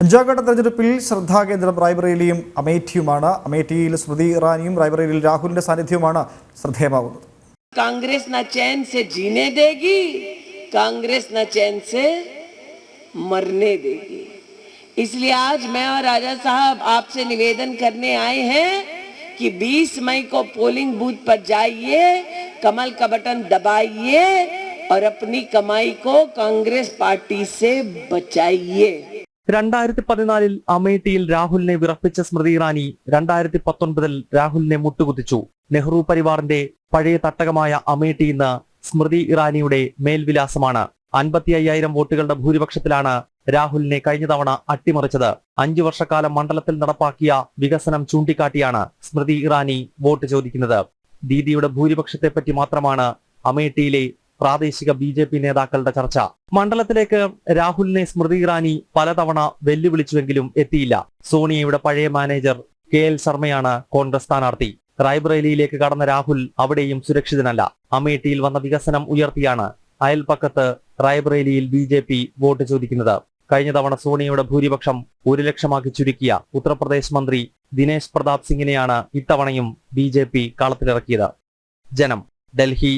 അഞ്ചാംഘട്ട തെരഞ്ഞെടുപ്പിൽ ശ്രദ്ധാകേന്ദ്രം റായ്ബറേലിയും അമേഠിയുമാണ് അമേഠിയിൽ സ്മൃതി ഇറാനിയും റായ്ബറേലിയിൽ രാഹുലിന്റെ സാന്നിധ്യവുമാണ് ശ്രദ്ധേയമാകുന്നത് कांग्रेस न चैन से जीने देगी कांग्रेस न चैन से मरने देगी इसलिए आज मैं और राजा साहब आपसे निवेदन करने आए हैं कि 20 मई को पोलिंग बूथ पर जाइए कमल का बटन दबाइए और अपनी कमाई को कांग्रेस पार्टी से बचाइए രണ്ടായിരത്തി പതിനാലിൽ അമേഠിയിൽ രാഹുലിനെ വിറപ്പിച്ച സ്മൃതി ഇറാനി രണ്ടായിരത്തി പത്തൊൻപതിൽ രാഹുലിനെ മുട്ടുകുത്തിച്ചു. നെഹ്റു പരിവാറിന്റെ പഴയ തട്ടകമായ അമേഠി ഇന്ന് സ്മൃതി ഇറാനിയുടെ മേൽവിലാസമാണ്. അൻപത്തി അയ്യായിരം വോട്ടുകളുടെ ഭൂരിപക്ഷത്തിലാണ് രാഹുലിനെ കഴിഞ്ഞ തവണ അട്ടിമറിച്ചത്. അഞ്ചു വർഷക്കാലം മണ്ഡലത്തിൽ നടപ്പാക്കിയ വികസനം ചൂണ്ടിക്കാട്ടിയാണ് സ്മൃതി ഇറാനി വോട്ട് ചോദിക്കുന്നത്. ദീദിയുടെ ഭൂരിപക്ഷത്തെപ്പറ്റി മാത്രമാണ് അമേഠിയിലെ പ്രാദേശിക ബി ജെ പി നേതാക്കളുടെ ചർച്ച. മണ്ഡലത്തിലേക്ക് രാഹുലിനെ സ്മൃതി ഇറാനി പലതവണ വെല്ലുവിളിച്ചുവെങ്കിലും എത്തിയില്ല. സോണിയയുടെ പഴയ മാനേജർ കെ എൽ ശർമ്മയാണ് കോൺഗ്രസ് സ്ഥാനാർത്ഥി. റായ്ബ്രേലിയിലേക്ക് കടന്ന രാഹുൽ അവിടെയും സുരക്ഷിതനല്ല. അമേഠിയിൽ വന്ന വികസനം ഉയർത്തിയാണ് അയൽപ്പക്കത്ത് റായ്ബ്രേലിയിൽ ബി ജെ പി വോട്ട് ചോദിക്കുന്നത്. കഴിഞ്ഞ തവണ സോണിയയുടെ ഭൂരിപക്ഷം ഒരു ലക്ഷമാക്കി ചുരുക്കിയ ഉത്തർപ്രദേശ് മന്ത്രി ദിനേശ് പ്രതാപ് സിംഗിനെയാണ് ഇത്തവണയും ബി ജെ പി ജനം ഡൽഹി.